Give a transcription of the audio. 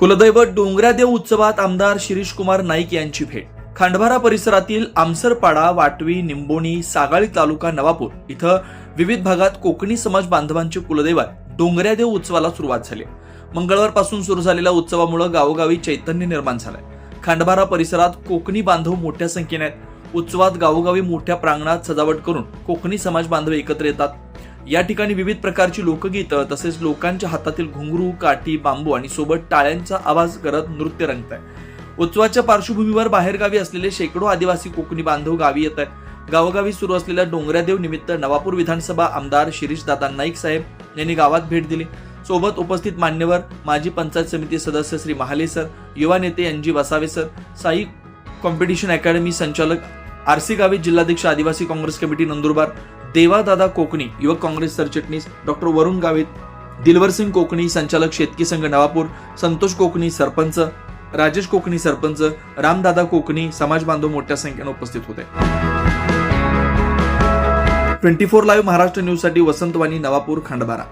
कुलदैवत डोंगरादेव उत्सवात आमदार शिरीष कुमार नाईक यांची भेट. खांडभारा परिसरातील आमसरपाडा वाटवी निंबोणी सागाळी तालुका नवापूर इथं विविध भागात कोकणी समाज बांधवांचे कुलदैवत डोंगऱ्यादेव उत्सवाला सुरुवात झाली. मंगळवारपासून सुरू झालेल्या उत्सवामुळे गावोगावी चैतन्य निर्माण झालंय. खांडभारा परिसरात कोकणी बांधव मोठ्या संख्येने आहेत. उत्सवात गावोगावी मोठ्या प्रांगणात सजावट करून कोकणी समाज बांधव एकत्र येतात. या ठिकाणी विविध प्रकारची लोकगीतं तसेच लोकांच्या हातातील घुंगरू काठी बांबू आणि सोबत टाळ्यांचा आवाज करत नृत्य रंगत आहे उत्सवाच्या पार्श्वभूमीवर बाहेरगावी असलेले शेकडो आदिवासी कोकणी बांधव गावी येत आहेत. गावोगावी सुरू असलेल्या डोंगरादेव निमित्त नवापूर विधानसभा आमदार शिरीष दादा नाईक साहेब यांनी गावात भेट दिली. सोबत उपस्थित मान्यवर माजी पंचायत समिती सदस्य श्री महाले सर युवा नेते N G Vasave sir Sai competition academy संचालक आरसी गावित जिल्हाध्यक्ष आदिवासी काँग्रेस कमिटी नंदुरबार देवादादा कोकणी युवक काँग्रेस सरचिटणीस डॉक्टर वरुण गावित दिलवर सिंग कोकणी संचालक शेतकी संघ नवापूर संतोष कोकणी सरपंच राजेश कोकणी सरपंच रामदादा कोकणी समाज बांधव मोठ्या संख्येने उपस्थित होते. ट्वेंटी फोर लाईव्ह महाराष्ट्र न्यूजसाठी वसंतवाणी नवापूर खंडबारा.